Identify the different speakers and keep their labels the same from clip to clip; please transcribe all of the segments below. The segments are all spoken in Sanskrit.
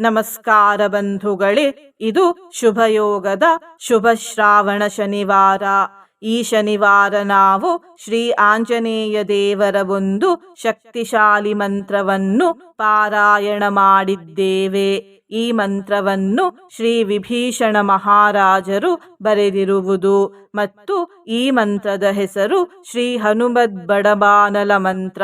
Speaker 1: ನಮಸ್ಕಾರ ಬಂಧುಗಳೇ, ಇದು ಶುಭಯೋಗದ ಶುಭ ಶ್ರಾವಣ ಶನಿವಾರ. ಈ ಶನಿವಾರ ನಾವು ಶ್ರೀ ಆಂಜನೇಯ ದೇವರ ಒಂದು ಶಕ್ತಿಶಾಲಿ ಮಂತ್ರವನ್ನು ಪಾರಾಯಣ ಮಾಡಿದ್ದೇವೆ. ಈ ಮಂತ್ರವನ್ನು ಶ್ರೀ ವಿಭೀಷಣ ಮಹಾರಾಜರು ಬರೆದಿರುವುದು ಮತ್ತು ಈ ಮಂತ್ರದ ಹೆಸರು ಶ್ರೀ ಹನುಮದ್ ಬಡಬಾನಲ ಮಂತ್ರ.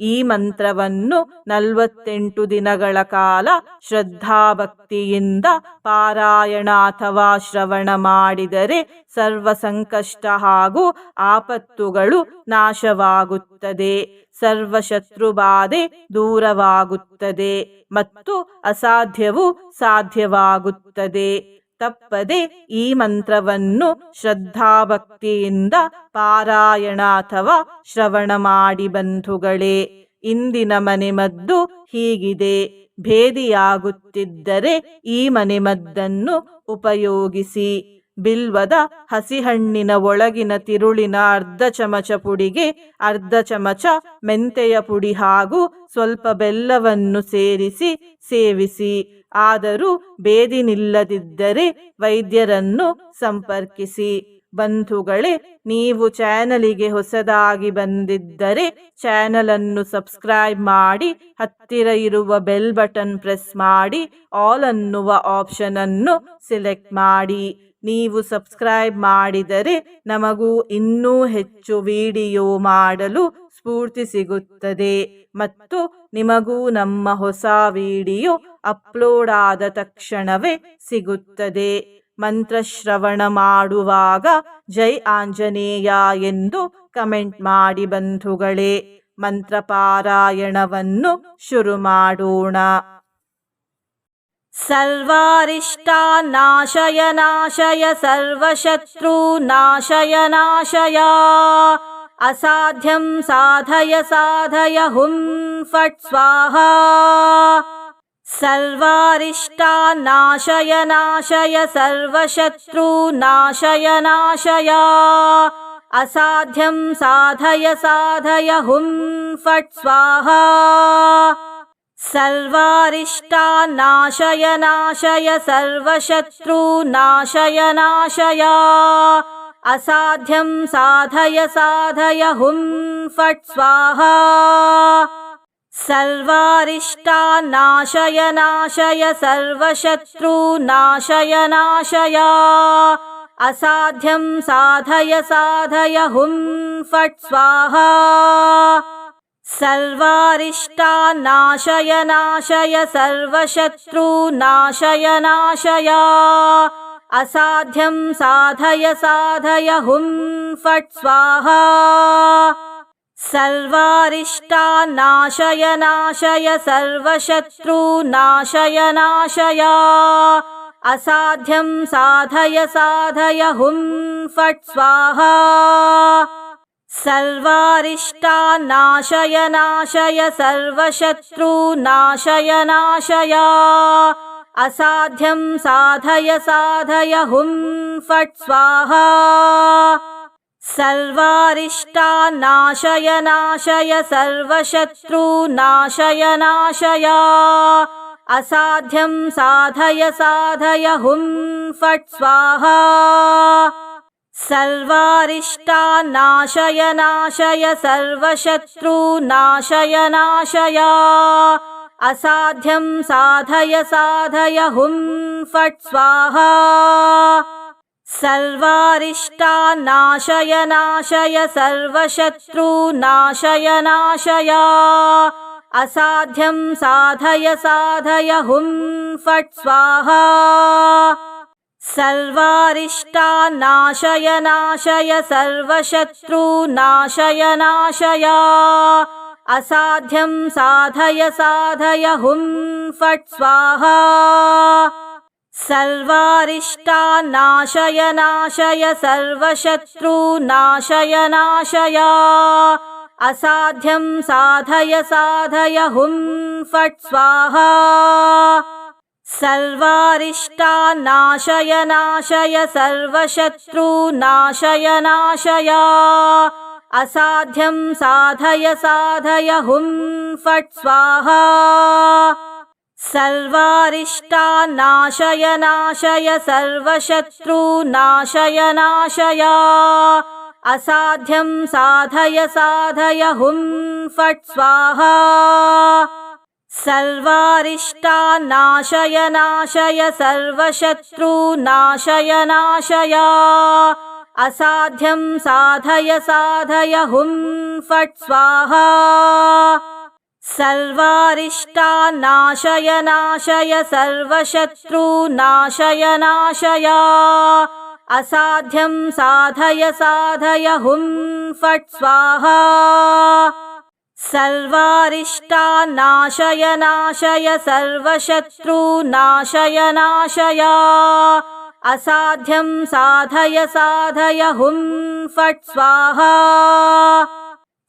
Speaker 1: ಈ ಮಂತ್ರವನ್ನು ನಲವತ್ತೆಂಟು ದಿನಗಳ ಕಾಲ ಶ್ರದ್ಧಾಭಕ್ತಿಯಿಂದ ಪಾರಾಯಣ ಅಥವಾ ಶ್ರವಣ ಮಾಡಿದರೆ ಸರ್ವ ಸಂಕಷ್ಟ ಹಾಗೂ ಆಪತ್ತುಗಳು ನಾಶವಾಗುತ್ತದೆ. ಸರ್ವ ಶತ್ರುಬಾಧೆ ದೂರವಾಗುತ್ತದೆ ಮತ್ತು ಅಸಾಧ್ಯವು ಸಾಧ್ಯವಾಗುತ್ತದೆ. ತಪ್ಪದೆ ಈ ಮಂತ್ರವನ್ನು ಶ್ರದ್ಧಾಭಕ್ತಿಯಿಂದ ಪಾರಾಯಣ ಅಥವಾ ಶ್ರವಣ ಮಾಡಿ ಬಂಧುಗಳೇ, ಇಂದಿನ ಮನೆಮದ್ದು ಹೀಗಿದೆ. ಭೇದಿಯಾಗುತ್ತಿದ್ದರೆ ಈ ಮನೆಮದ್ದನ್ನು ಉಪಯೋಗಿಸಿ. ಬಿಲ್ವದ ಹಸಿಹಣ್ಣಿನ ಒಳಗಿನ ತಿರುಳಿನ ಅರ್ಧ ಚಮಚ ಪುಡಿಗೆ ಅರ್ಧ ಚಮಚ ಮೆಂತೆಯ ಪುಡಿ ಹಾಗೂ ಸ್ವಲ್ಪ ಬೆಲ್ಲವನ್ನು ಸೇರಿಸಿ ಸೇವಿಸಿ. ಆದರೂ ಬೇದಿ ನಿಲ್ಲದಿದ್ದರೆ ವೈದ್ಯರನ್ನು ಸಂಪರ್ಕಿಸಿ. ಬಂಧುಗಳೇ, ನೀವು ಚಾನಲಿಗೆ ಹೊಸದಾಗಿ ಬಂದಿದ್ದರೆ ಚಾನಲ್ ಅನ್ನು ಸಬ್ಸ್ಕ್ರೈಬ್ ಮಾಡಿ, ಹತ್ತಿರ ಇರುವ ಬೆಲ್ ಬಟನ್ ಪ್ರೆಸ್ ಮಾಡಿ, ಆಲ್ ಅನ್ನುವ ಆಪ್ಷನ್ ಅನ್ನು ಸೆಲೆಕ್ಟ್ ಮಾಡಿ. ನೀವು ಸಬ್ಸ್ಕ್ರೈಬ್ ಮಾಡಿದರೆ ನಮಗೂ ಇನ್ನೂ ಹೆಚ್ಚು ವಿಡಿಯೋ ಮಾಡಲು ಸ್ಫೂರ್ತಿ ಸಿಗುತ್ತದೆ. ಮತ್ತು ನಿಮಗೂ ನಮ್ಮ ಹೊಸ ವಿಡಿಯೋ ಅಪ್ಲೋಡ್ ಆದ ತಕ್ಷಣವೇ ಸಿಗುತ್ತದೆ. ಮಂತ್ರಶ್ರವಣ ಮಾಡುವಾಗ ಜೈ ಆಂಜನೇಯ ಎಂದು ಕಮೆಂಟ್ ಮಾಡಿ ಬಂಧುಗಳೇ ಮಂತ್ರ ಪಾರಾಯಣವನ್ನು ಶುರು ಮಾಡೋಣ. ಸರ್ವಾರಿಷ್ಟಾನಾಶಯ ನಾಶಯ ಸರ್ವಶತ್ರು ನಾಶಯ ನಾಶಯ, ಅಸಾಧ್ಯಂ ಸಾಧಯ ಸಾಧಯ ಹುಂ ಫಟ್ ಸ್ವಾಹಾ. सर्वारिष्टान्नाशय नाशय सर्वशत्रूनाशय नाशय असाध्यं साधय साधय हुं फट् स्वाहा। सर्वारिष्टान्नाशय नाशय सर्वशत्रूनाशय नाशय असाध्यं साधय साधय हुं फट् स्वाहा सर्वारिष्टान्नाशय नाशय सर्वशत्रूनाशय नाशय असाध्यं साधय साधय हुं फट् स्वाहा। सर्वारिष्टान्नाशय नाशय सर्वशत्रूनाशय नाशय। असाध्यं साधय साधय हुं फट् स्वाहा सर्वारिष्टान्नाशय नाशय सर्वशत्रूनाशय नाशय असाध्यं साधय साधय हुं फट् स्वाहा। सर्वारिष्टान्नाशय नाशय सर्वशत्रूनाशय नाशय असाध्यं साधय साधय हुं फट् स्वाहा सर्वारिष्टान्नाशय नाशय सर्वशत्रूनाशय नाशय असाध्यं साधय साधय हुं फट् स्वाहा। सर्वारिष्टान्नाशय नाशय सर्वशत्रूनाशय नाशय। असाध्यं साधय साधय हुं फट् स्वाहा सर्वारिष्टान्नाशय नाशय सर्वशत्रूनाशय नाशय असाध्यं साधय साधय हुं फट् स्वाहा। सर्वारिष्टान्नाशय नाशय सर्वशत्रूनाशय नाशय असाध्यं साधय साधय हुं फट् स्वाहा सर्वारिष्टान्नाशय नाशय सर्वशत्रूनाशय नाशय असाध्यं साधय साधय हुं फट् स्वाहा। सर्वारिष्टान्नाशय नाशय सर्वशत्रूनाशय नाशय। असाध्यं साधय साधय हुं फट् स्वाहा सर्वारिष्टान्नाशय नाशय सर्वशत्रूनाशय असाध्यं साधय साधय हुं फट् स्वाहा। सर्वारिष्टान्नाशय नाशय सर्वशत्रूनाशय नाशय असाध्यं साधय साधय हुं फट् स्वाहा सर्वारिष्टान्नाशय नाशय सर्वशत्रूनाशय नाशय असाध्यं साधय साधय हुं फट् स्वाहा। सर्वारिष्टान्नाशय नाशय सर्वशत्रूनाशय नाशय असाध्यं साधय साधय हुं फट् स्वाहा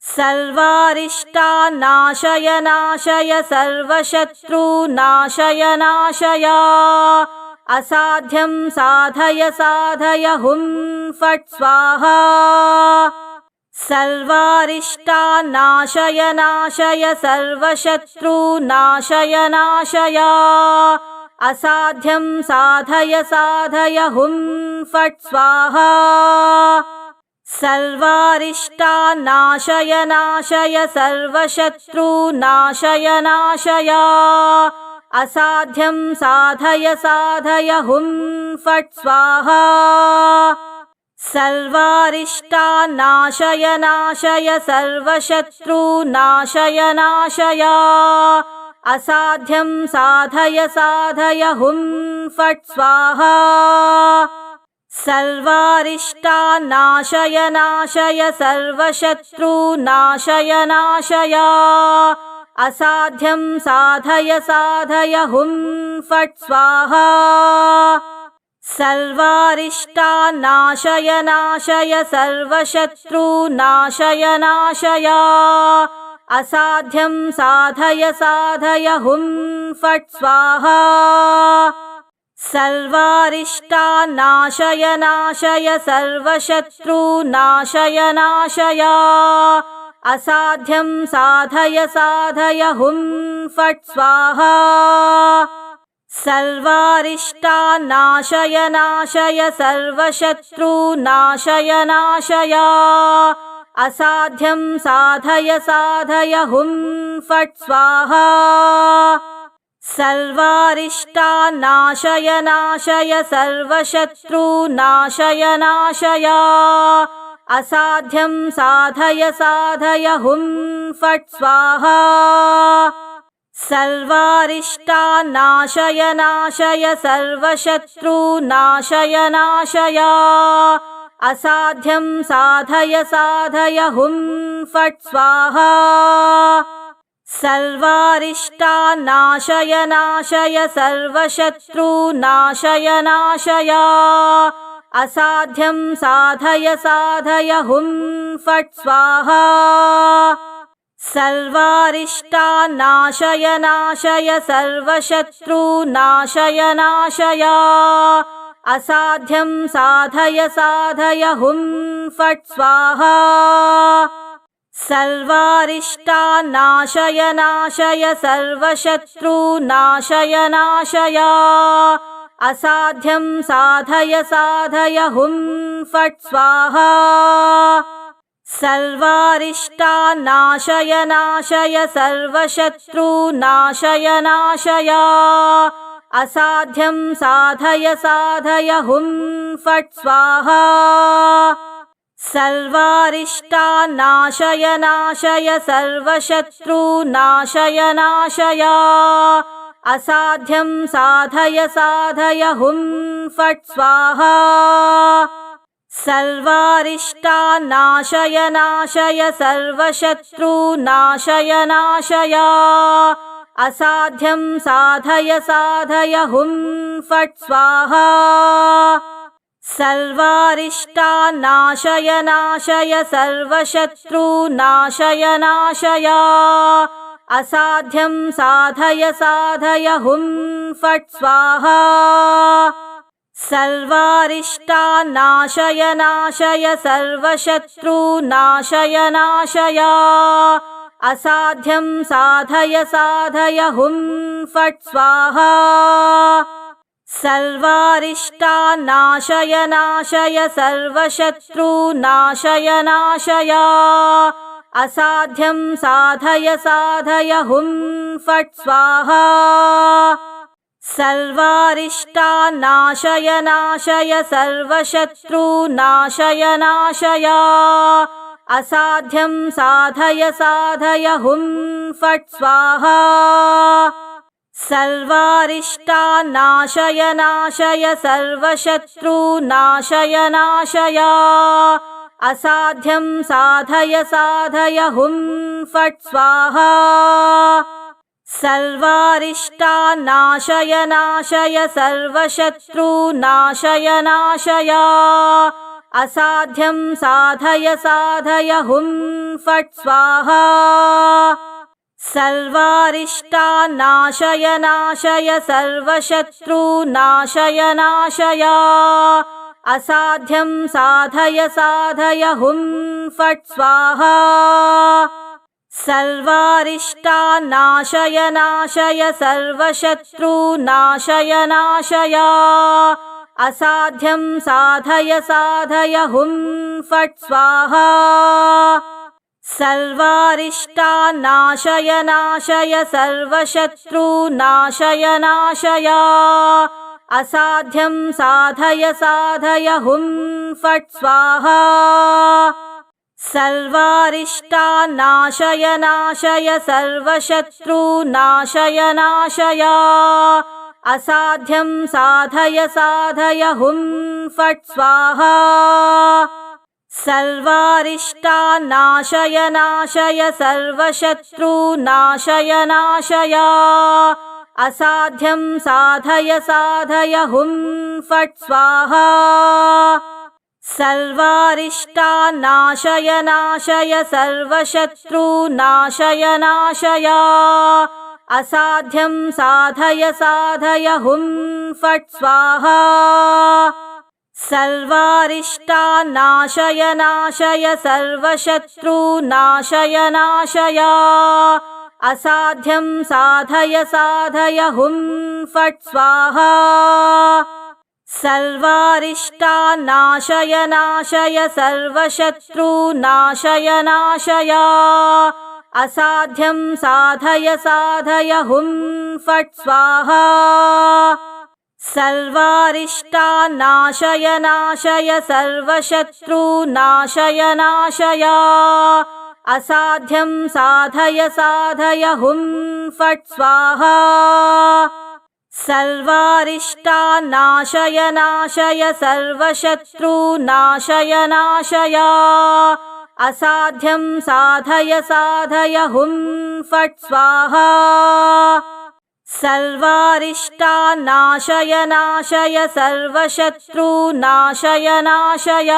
Speaker 1: सर्वारिष्टान्नाशय नाशय सर्वशत्रूनाशय नाशय असाध्यं साधय साधय हुं फट् स्वाहा। सर्वारिष्टान्नाशय नाशय सर्वशत्रूनाशय नाशय। असाध्यं साधय साधय हुं फट् स्वाहा सर्वारिष्टान्नाशय नाशय सर्वशत्रूनाशय नाशय असाध्यं साधय साधय हुं फट् स्वाहा। सर्वारिष्टान्नाशय नाशय सर्वशत्रूनाशय नाशय। असाध्यं साधय साधय हुं फट् स्वाहा सर्वारिष्टान्नाशय नाशय सर्वशत्रूनाशय नाशय असाध्यं साधय साधय हुं फट् स्वाहा। सर्वारिष्टान्नाशय नाशय सर्वशत्रूनाशय नाशय असाध्यं साधय साधय हुं फट् स्वाहा सर्वारिष्टान्नाशय नाशय सर्वशत्रूनाशय नाशय असाध्यं साधय साधय हुं फट् स्वाहा। सर्वारिष्टान्नाशय नाशय सर्वशत्रूनाशय नाशय असाध्यं साधय साधय हुं फट् स्वाहा सर्वारिष्टान्नाशय नाशय सर्वशत्रूनाशय नाशय असाध्यं साधय साधय हुं फट् स्वाहा। सर्वारिष्टान्नाशय नाशय सर्वशत्रूनाशय नाशय। असाध्यं साधय साधय हुं फट् स्वाहा सर्वारिष्टान्नाशय नाशय नाशय असाध्यं साधय साधय हुं फट् स्वाहा। सर्वारिष्टान्नाशय नाशय सर्वशत्रूनाशय नाशय। असाध्यं साधय साधय हुं फट् स्वाहा सर्वारिष्टान्नाशय नाशय सर्वशत्रूनाशय नाशय असाध्यं साधय साधय हुं फट् स्वाहा। सर्वारिष्टान्नाशय नाशय सर्वशत्रूनाशय नाशय। असाध्यं साधय साधय हुं फट् स्वाहा सर्वारिष्टान्नाशय नाशय सर्वशत्रूनाशय नाशय असाध्यं साधय साधय हुं फट् स्वाहा। सर्वारिष्टान्नाशय नाशय सर्वशत्रूनाशय नाशय असाध्यं साधय साधय हुं फट् स्वाहा सर्वारिष्टान्नाशय नाशय सर्वशत्रूनाशय नाशय असाध्यं साधय साधय हुं फट् स्वाहा। सर्वारिष्टान्नाशय नाशय सर्वशत्रूनाशय नाशय। असाध्यं साधय साधय हुं फट् स्वाहा सर्वारिष्टान्नाशय नाशय सर्वशत्रूनाशय नाशय असाध्यं साधय साधय हुं फट् स्वाहा। सर्वारिष्टान्नाशय नाशय सर्वशत्रूनाशय नाशय असाध्यं साधय साधय हुं फट् स्वाहा सर्वारिष्टान्नाशय नाशय सर्वशत्रूनाशय नाशय असाध्यं साधय साधय हुं फट् स्वाहा। सर्वारिष्टान्नाशय नाशय सर्वशत्रूनाशय नाशय। असाध्यं साधय साधय हुं फट् स्वाहा सर्वारिष्टान्नाशय नाशय सर्वशत्रूनाशय नाशय असाध्यं साधय साधय हुं फट् स्वाहा। सर्वारिष्टान्नाशय नाशय सर्वशत्रूनाशय नाशय असाध्यं साधय साधय हुं फट् स्वाहा सर्वारिष्टान्नाशय नाशय सर्वशत्रूनाशय नाशय असाध्यं साधय साधय हुं फट् स्वाहा। सर्वारिष्टान्नाशय नाशय सर्वशत्रूनाशय नाशय। असाध्यं साधय साधय हुं फट् स्वाहा सर्वारिष्टान्नाशय नाशय नाशय असाध्यं साधय साधय हुं फट् स्वाहा। सर्वारिष्टान्नाशय नाशय सर्वशत्रूनाशय नाशय असाध्यं साधय साधय हुं फट् स्वाहा सर्वारिष्टान्नाशय नाशय सर्वशत्रूनाशय नाशय असाध्यं साधय साधय हुं फट् स्वाहा। सर्वारिष्टान्नाशय नाशय सर्वशत्रूनाशय नाशय। असाध्यं साधय साधय हुं फट् स्वाहा सर्वारिष्टान्नाशय नाशय सर्वशत्रूनाशय नाशय असाध्यं साधय साधय हुं फट् स्वाहा। सर्वारिष्टान्नाशय नाशय सर्वशत्रूनाशय नाशय असाध्यं साधय साधय हुं फट् स्वाहा सर्वारिष्टान्नाशय नाशय सर्वशत्रूनाशय नाशय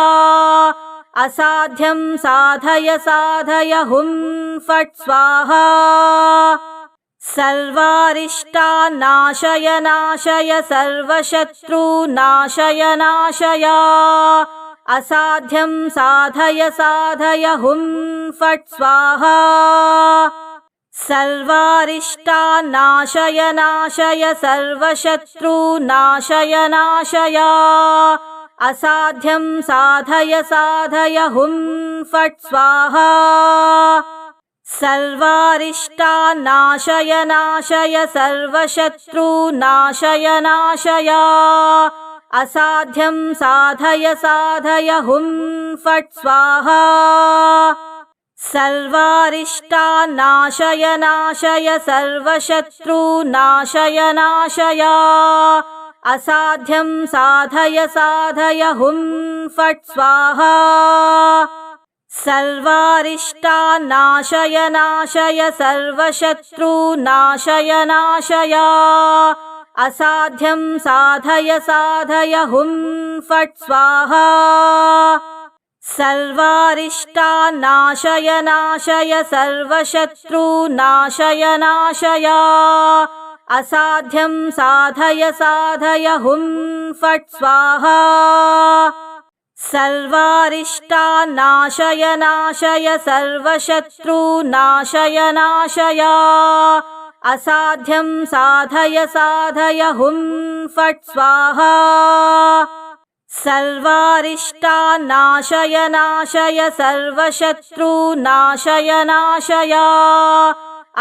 Speaker 1: असाध्यं साधय साधय हुं फट् स्वाहा। सर्वारिष्टान्नाशय नाशय सर्वशत्रूनाशय नाशय। असाध्यं साधय साधय हुं फट् स्वाहा सर्वारिष्टान्नाशय नाशय नाशय असाध्यं साधय साधय हुं फट् स्वाहा। सर्वारिष्टान्नाशय नाशय सर्वशत्रूनाशय नाशय। असाध्यं साधय साधय हुं फट् स्वाहा सर्वारिष्टान्नाशय नाशय सर्वशत्रूनाशय नाशय असाध्यं साधय साधय हुं फट् स्वाहा। सर्वारिष्टान्नाशय नाशय सर्वशत्रूनाशय नाशय। असाध्यं साधय साधय हुं फट् स्वाहा सर्वारिष्टान्नाशय नाशय नाशय असाध्यं साधय साधय हुं फट् स्वाहा। सर्वारिष्टान्नाशय नाशय सर्वशत्रूनाशय नाशय असाध्यं साधय साधय हुं फट् स्वाहा सर्वारिष्टान्नाशय नाशय सर्वशत्रूनाशय नाशय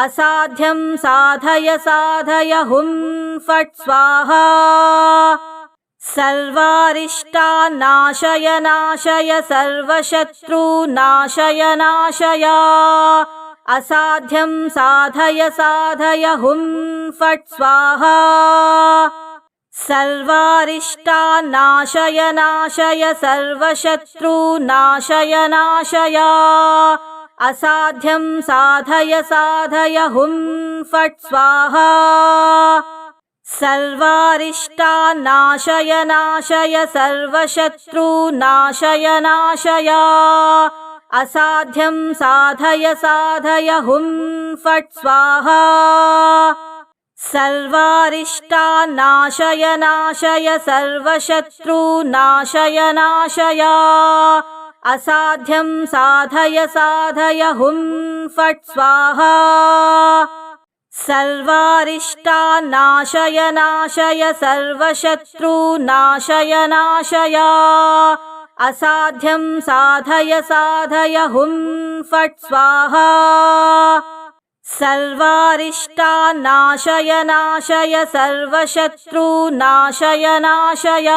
Speaker 1: असाध्यं साधय साधय हुं फट् स्वाहा। सर्वारिष्टान्नाशय नाशय सर्वशत्रूनाशय नाशय असाध्यं साधय साधय हुं फट् स्वाहा सर्वारिष्टान्नाशय नाशय सर्वशत्रूनाशय नाशय असाध्यं साधय साधय हुं फट् स्वाहा। सर्वारिष्टान्नाशय नाशय सर्वशत्रूनाशय नाशय। असाध्यं साधय साधय हुं फट् स्वाहा सर्वारिष्टान्नाशय नाशय सर्वशत्रूनाशय नाशय असाध्यं साधय साधय हुं फट् स्वाहा। सर्वारिष्टान्नाशय नाशय सर्वशत्रूनाशय नाशय। असाध्यं साधय साधय हुं फट् स्वाहा सर्वारिष्टान्नाशय नाशय सर्वशत्रूनाशय नाशय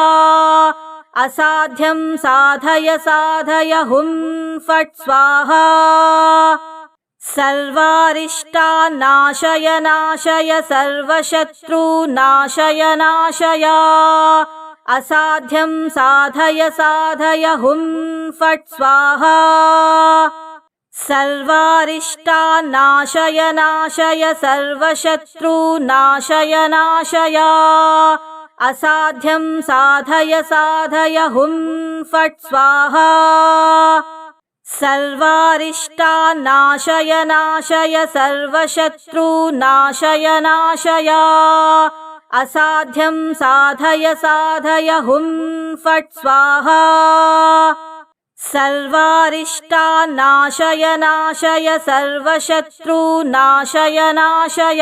Speaker 1: असाध्यं साधय साधय हुं फट् स्वाहा। सर्वारिष्टान्नाशय नाशय सर्वशत्रूनाशय नाशय। असाध्यं साधय साधय हुं फट् स्वाहा सर्वारिष्टान्नाशय नाशय सर्वशत्रूनाशय नाशय असाध्यं साधय साधय हुं फट् स्वाहा। सर्वारिष्टान्नाशय नाशय सर्वशत्रूनाशय नाशय असाध्यं साधय साधय हुं फट् स्वाहा सर्वारिष्टान्नाशय नाशय सर्वशत्रूनाशय नाशय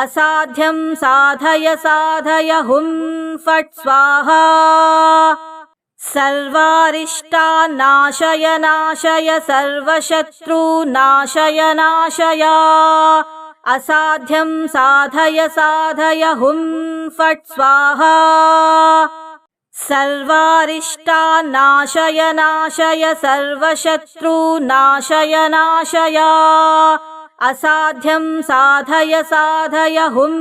Speaker 1: असाध्यं साधय साधय हुं फट् स्वाहा। सर्वारिष्टान्नाशय नाशय सर्वशत्रूनाशय नाशय। असाध्यं साधय साधय हुं फट् स्वाहा सर्वारिष्टान्नाशय नाशय सर्वशत्रूनाशय नाशय असाध्यं साधय साधय हुं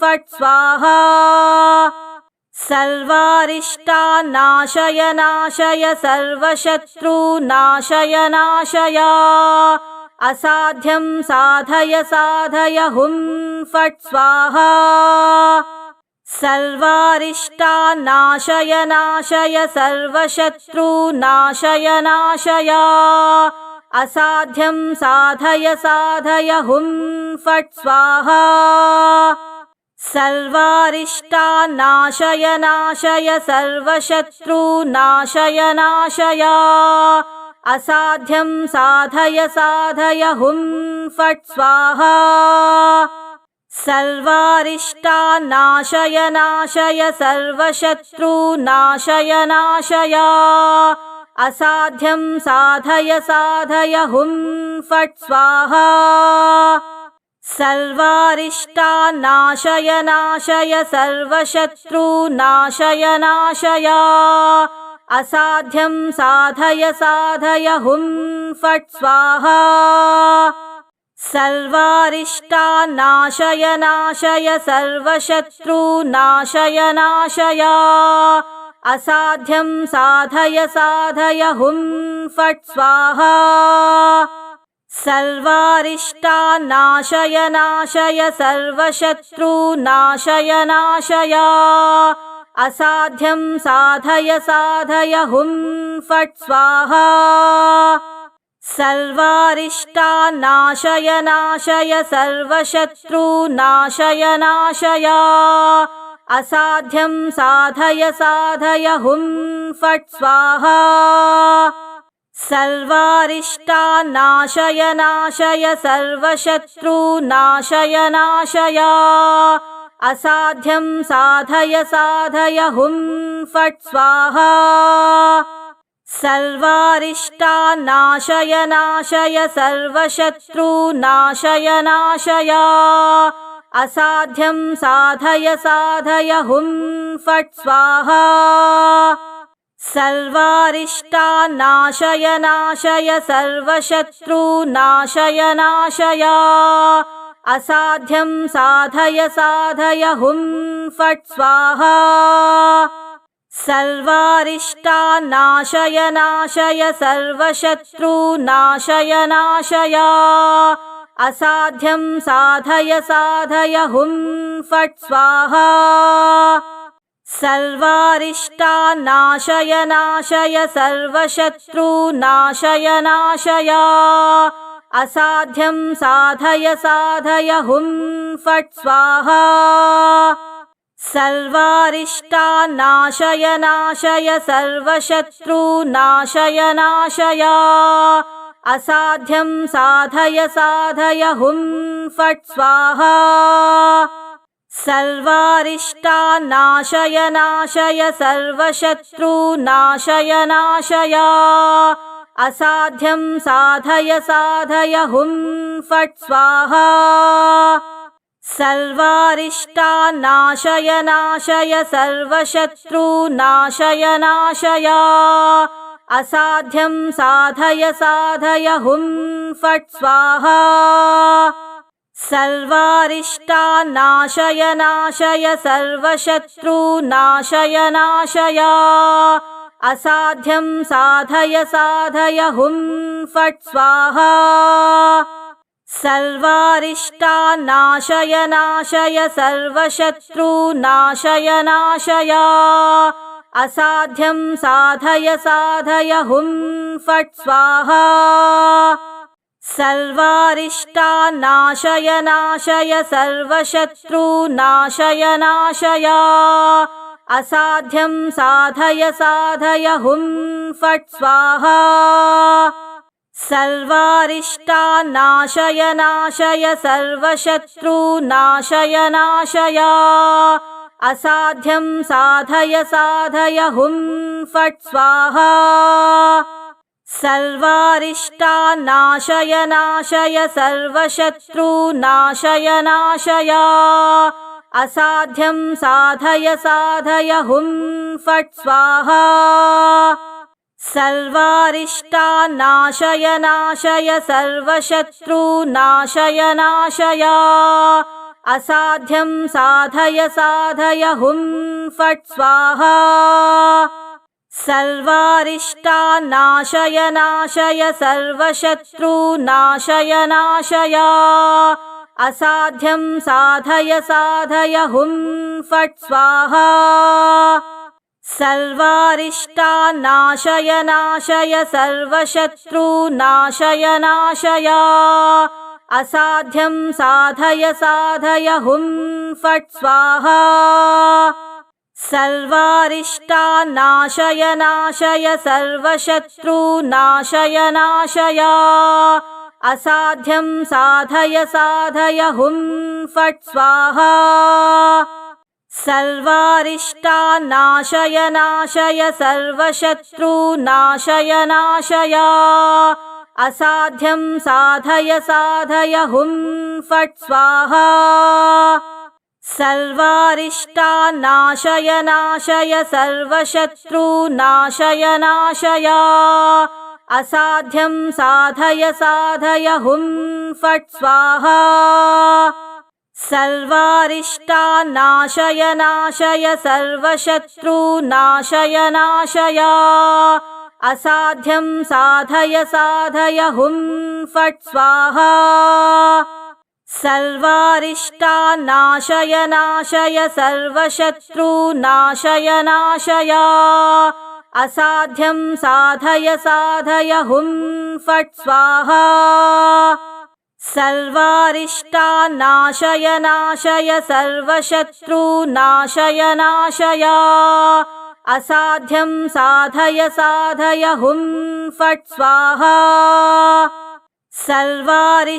Speaker 1: फट् स्वाहा। सर्वारिष्टान्नाशय नाशय सर्वशत्रूनाशय नाशय असाध्यं साधय साधय हुं फट् स्वाहा सर्वारिष्टान्नाशय नाशय सर्वशत्रूनाशय नाशय असाध्यं साधय साधय हुं फट् स्वाहा। सर्वारिष्टान्नाशय नाशय सर्वशत्रूनाशय नाशय। असाध्यं साधय साधय हुं फट् स्वाहा सर्वारिष्टान्नाशय नाशय सर्वशत्रूनाशय नाशय असाध्यं साधय साधय हुं फट् स्वाहा। सर्वारिष्टान्नाशय नाशय सर्वशत्रूनाशय नाशय असाध्यं साधय साधय हुं फट् स्वाहा सर्वारिष्टान्नाशय नाशय सर्वशत्रूनाशय नाशय असाध्यं साधय साधय हुं फट् स्वाहा। सर्वारिष्टान्नाशय नाशय सर्वशत्रूनाशय नाशय। असाध्यं साधय साधय हुं फट् स्वाहा सर्वारिष्टान्नाशय नाशय नाशय
Speaker 2: असाध्यं साधय साधय हुं फट् स्वाहा। सर्वारिष्टान्नाशय नाशय सर्वशत्रूनाशय नाशय असाध्यं साधय साधय हुं फट् स्वाहा सर्वारिष्टान्नाशय नाशय सर्वशत्रूनाशय नाशय असाध्यं साधय साधय हुं फट् स्वाहा। सर्वारिष्टान्नाशय नाशय सर्वशत्रूनाशय नाशय। असाध्यं साधय साधय हुं फट् स्वाहा सर्वारिष्टान्नाशय नाशय सर्वशत्रूनाशय नाशय असाध्यं साधय साधय हुं फट् स्वाहा। सर्वारिष्टान्नाशय नाशय सर्वशत्रूनाशय नाशय असाध्यं साधय साधय हुं फट् स्वाहा सर्वारिष्टान्नाशय नाशय सर्वशत्रूनाशय नाशय असाध्यं साधय साधय हुं फट् स्वाहा। सर्वारिष्टान्नाशय नाशय सर्वशत्रूनाशय नाशय। असाध्यं साधय साधय हुं फट् स्वाहा सर्वारिष्टान्नाशय नाशय सर्वशत्रूनाशय नाशय असाध्यं साधय साधय हुं फट् स्वाहा। सर्वारिष्टान्नाशय नाशय सर्वशत्रूनाशय नाशय। असाध्यं साधय साधय हुं फट् स्वाहा सर्वारिष्टान्नाशय नाशय सर्वशत्रूनाशय नाशय असाध्यं साधय साधय हुं फट् स्वाहा। सर्वारिष्टान्नाशय नाशय सर्वशत्रूनाशय नाशय। असाध्यं साधय साधय हुं फट् स्वाहा सर्वारिष्टान्नाशय नाशय सर्वशत्रूनाशय नाशय असाध्यं साधय साधय हुं फट् स्वाहा। सर्वारिष्टान्नाशय नाशय सर्वशत्रूनाशय नाशय। असाध्यं साधय साधय हुं फट् स्वाहा सर्वारिष्टान्नाशय नाशय सर्वशत्रूनाशय नाशय असाध्यं साधय साधय हुं फट् स्वाहा। सर्वारिष्टान्नाशय नाशय सर्वशत्रूनाशय नाशय असाध्यं साधय साधय हुं फट् स्वाहा सर्वारिष्टान्नाशय नाशय सर्वशत्रूनाशय नाशय असाध्यं साधय साधय हुं फट् स्वाहा। सर्वारिष्टान्नाशय नाशय सर्वशत्रूनाशय नाशय। असाध्यं साधय साधय हुं फट् स्वाहा सर्वारिष्टान्नाशय नाशय सर्वशत्रूनाशय नाशय असाध्यं साधय साधय हुं फट् स्वाहा। सर्वारिष्टान्नाशय नाशय सर्वशत्रूनाशय नाशय असाध्यं साधय साधय हुं फट् स्वाहा सर्वारिष्टान्नाशय नाशय सर्वशत्रूनाशय नाशय असाध्यं साधय साधय हुं फट् स्वाहा। सर्वारिष्टान्नाशय नाशय सर्वशत्रूनाशय नाशय। असाध्यं साधय साधय हुं फट् स्वाहा सर्वारिष्टान्नाशय नाशय सर्वशत्रूनाशय नाशय असाध्यं साधय साधय हुं फट् स्वाहा। सर्वारिष्टान्नाशय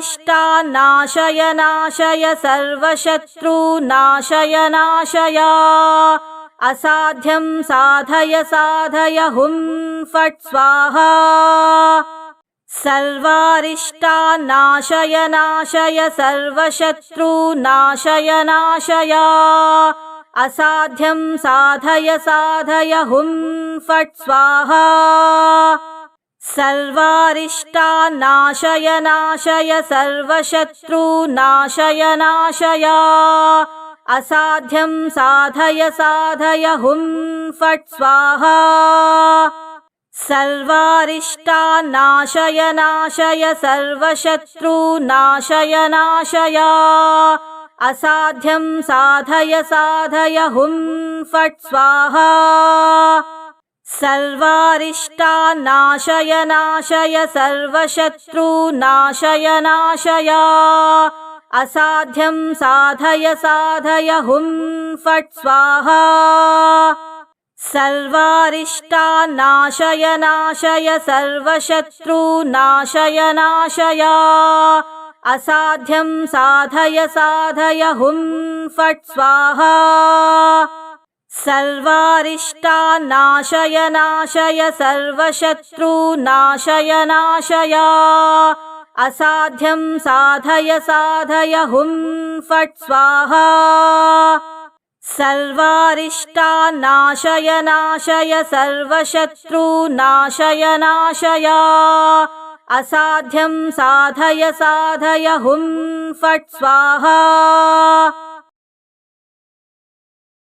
Speaker 2: नाशय सर्वशत्रूनाशय नाशय असाध्यं साधय साधय हुं फट् स्वाहा नाशय सर्वशत्रूनाशय नाशय असाध्यं साधय साधय हुं फट् स्वाहा। सर्वारिष्टान्नाशय नाशय सर्वशत्रूनाशय नाशय। असाध्यं साधय साधय हुं फट् स्वाहा सर्वारिष्टान्नाशय नाशय सर्वशत्रूनाशय नाशय असाध्यं साधय साधय हुं फट् स्वाहा। सर्वारिष्टान्नाशय नाशय सर्वशत्रूनाशय नाशय असाध्यं साधय साधय हुं फट् स्वाहा सर्वारिष्टान्नाशय नाशय सर्वशत्रूनाशय नाशय असाध्यं साधय साधय हुं फट् स्वाहा। सर्वारिष्टान्नाशय नाशय सर्वशत्रूनाशय नाशय। असाध्यं साधय साधय हुं फट् स्वाहा सर्वारिष्टान्नाशय नाशय सर्वशत्रूनाशय नाशय असाध्यं साधय साधय हुं फट् स्वाहा